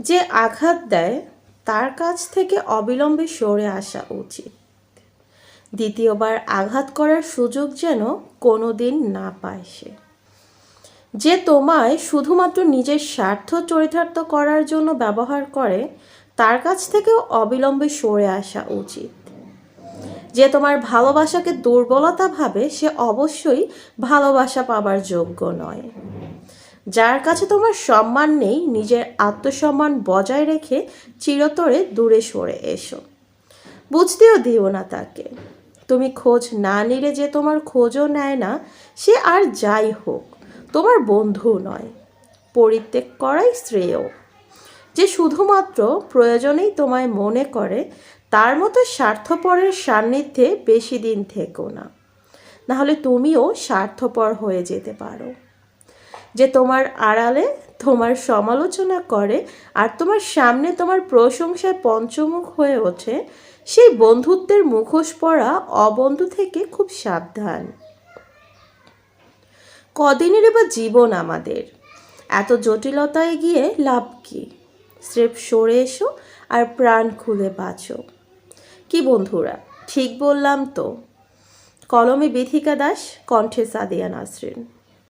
যে আঘাত দেয়, তার কাছ থেকে অবিলম্বে সরে আসা উচিত। দ্বিতীয়বার আঘাত করার সুযোগ যেন কোনো দিন না পায় সে। যে তোমায় শুধুমাত্র নিজের স্বার্থ চরিতার্থ করার জন্য ব্যবহার করে, তার কাছ থেকেও অবিলম্বে সরে আসা উচিত। যে তোমার ভালোবাসাকে দুর্বলতা ভাবে, সে অবশ্যই ভালোবাসা পাবার যোগ্য নয়। যার কাছে তোমার সম্মান নেই, নিজের আত্মসম্মান বজায় রেখে চিরতরে দূরে সরে এসো। বুঝতেও দিও না তাকে। তুমি খোঁজ না নিলে যে তোমার খোঁজও নেয় না, সে আর যাই হোক, তোমার বন্ধু নয়, পরিত্যাগ করাই শ্রেয়। যে শুধুমাত্র প্রয়োজনেই তোমায় মনে করে, তার মতো স্বার্থপরের সান্নিধ্যে বেশি দিন থেকো না। নাহলে তুমিও স্বার্থপর হয়ে যেতে পারো। যে তোমার আড়ালে তোমার সমালোচনা করে আর তোমার সামনে তোমার প্রশংসায় পঞ্চমুখ হয়ে ওঠে, সেই বন্ধুত্বের মুখোশ পরা অবন্ধু থেকে খুব সাবধান। কদিনের বা জীবন আমাদের। এত জটিলতায় গিয়ে লাভ কি? স্রেফ সরে এসো আর প্রাণ খুলে বাঁচো। কি বন্ধুরা, ঠিক বললাম তো। কলমে বিথিকা দাস, কণ্ঠে সাদিয়া নাসরিন।